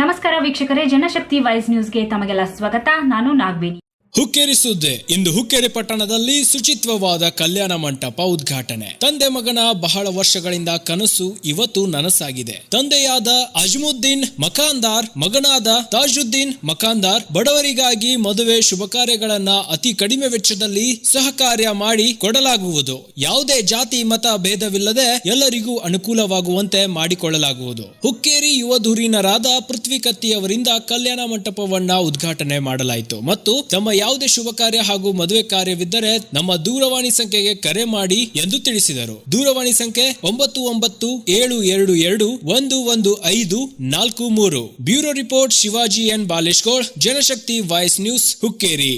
ನಮಸ್ಕಾರ ವೀಕ್ಷಕರೇ ಜನಶಕ್ತಿ ವಾಯ್ಸ್ ನ್ಯೂಸ್ಗೆ ತಮಗೆಲ್ಲ ಸ್ವಾಗತ. ನಾನು ನಾಗವೇಣಿ ಹುಕ್ಕೇರಿ ಸುದ್ದಿ ಇಂದು ಹುಕ್ಕೇರಿ ಪಟ್ಟಣದಲ್ಲಿ ಶುಚಿತ್ವವಾದ ಕಲ್ಯಾಣ ಮಂಟಪ ಉದ್ಘಾಟನೆ. ತಂದೆ ಮಗನ ಬಹಳ ವರ್ಷಗಳಿಂದ ಕನಸು ಇವತ್ತು ನನಸಾಗಿದೆ. ತಂದೆಯಾದ ಅಜ್ಮುದ್ದೀನ್ ಮಕಾಂದಾರ್, ಮಗನಾದ ತಾಜುದ್ದೀನ್ ಮಕಾಂದಾರ್ ಬಡವರಿಗಾಗಿ ಮದುವೆ ಶುಭ ಕಾರ್ಯಗಳನ್ನ ಅತಿ ಕಡಿಮೆ ವೆಚ್ಚದಲ್ಲಿ ಸಹಕಾರ್ಯ ಮಾಡಿ ಕೊಡಲಾಗುವುದು. ಯಾವುದೇ ಜಾತಿ, ಮತ, ಭೇದವಿಲ್ಲದೆ ಎಲ್ಲರಿಗೂ ಅನುಕೂಲವಾಗುವಂತೆ ಮಾಡಿಕೊಳ್ಳಲಾಗುವುದು. ಹುಕ್ಕೇರಿ ಯುವ ಧುರೀನರಾದ ಪೃಥ್ವಿ ಕತ್ತಿ ಅವರಿಂದ ಕಲ್ಯಾಣ ಮಂಟಪವನ್ನ ಉದ್ಘಾಟನೆ ಮಾಡಲಾಯಿತು. ಮತ್ತು ತಮ್ಮ ಯಾವುದೇ ಶುಭ ಕಾರ್ಯ ಹಾಗೂ ಮದುವೆ ಕಾರ್ಯವಿದ್ದರೆ ನಮ್ಮ ದೂರವಾಣಿ ಸಂಖ್ಯೆಗೆ ಕರೆ ಮಾಡಿ ಎಂದು ತಿಳಿಸಿದರು. ದೂರವಾಣಿ ಸಂಖ್ಯೆ ಒಂಬತ್ತು ಒಂಬತ್ತು ಏಳು ಎರಡು ಎರಡು ಒಂದು ಒಂದು ಐದು ನಾಲ್ಕು ಮೂರು. Bureau report Shivaji N. Baleshgowd Janashakti voice news Hukkeri.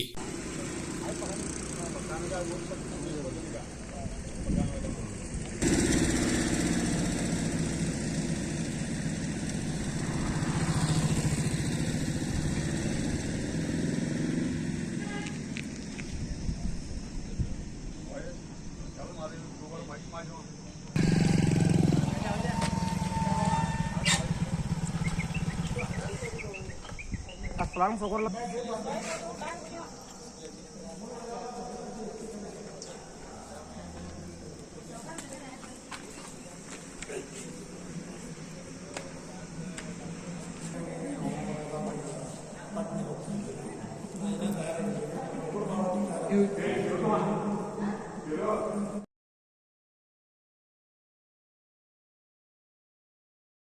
Aslang syukur lebih.